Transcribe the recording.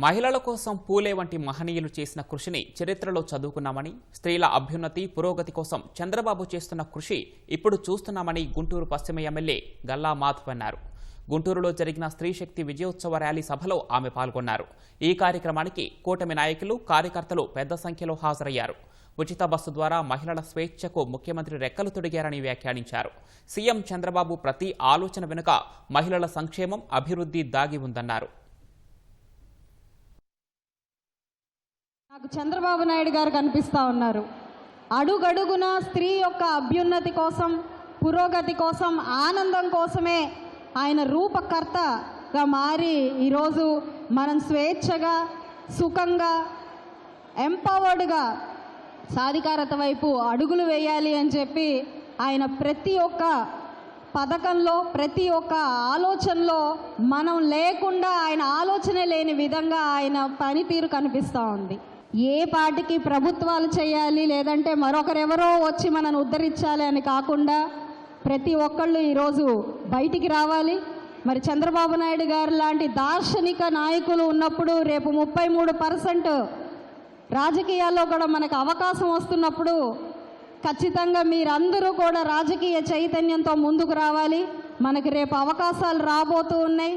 మహిళల కోసం పూలే వంటి మహనీయులు చేసిన కృషిని చరిత్రలో చదువుకున్నామని స్త్రీల అభ్యున్నతి పురోగతి కోసం చంద్రబాబు చేస్తున్న కృషి ఇప్పుడు చూస్తున్నామని గుంటూరు పశ్చిమ ఎమ్మెల్యే గల్లా మాధవ్ అన్నారు. గుంటూరులో జరిగిన స్త్రీ శక్తి విజయోత్సవ ర్యాలీ సభలో ఆమె పాల్గొన్నారు. ఈ కార్యక్రమానికి కూటమి నాయకులు కార్యకర్తలు పెద్ద సంఖ్యలో హాజరయ్యారు. ఉచిత బస్సు ద్వారా మహిళల స్వేచ్ఛకు ముఖ్యమంత్రి రెక్కలు తొడిగారని వ్యాఖ్యానించారు. సీఎం చంద్రబాబు ప్రతి ఆలోచన వెనుక మహిళల సంక్షేమం అభివృద్ధి దాగి ఉందన్నారు. నాకు చంద్రబాబు నాయుడు గారు కనిపిస్తూ ఉన్నారు. అడుగడుగున స్త్రీ యొక్క అభ్యున్నతి కోసం పురోగతి కోసం ఆనందం కోసమే ఆయన రూపకర్తగా మారి ఈరోజు మనం స్వేచ్ఛగా సుఖంగా ఎంపవర్డ్గా సాధికారత వైపు అడుగులు వేయాలి అని చెప్పి ఆయన ప్రతి ఒక్క పథకంలో ప్రతి ఒక్క ఆలోచనలో మనం లేకుండా ఆయన ఆలోచనే లేని విధంగా ఆయన పనితీరు కనిపిస్తూ ఉంది. ఏ పాటికి ప్రభుత్వాలు చేయాలి లేదంటే మరొకరెవరో వచ్చి మనల్ని ఉద్ధరించాలి అని కాకుండా ప్రతి ఒక్కళ్ళు ఈరోజు బయటికి రావాలి. మరి చంద్రబాబు నాయుడు గారు లాంటి దార్శనిక నాయకులు ఉన్నప్పుడు రేపు ముప్పై మూడు పర్సెంట్ రాజకీయాల్లో కూడా మనకు అవకాశం వస్తున్నప్పుడు ఖచ్చితంగా మీరందరూ కూడా రాజకీయ చైతన్యంతో ముందుకు రావాలి. మనకి రేపు అవకాశాలు రాబోతూ ఉన్నాయి.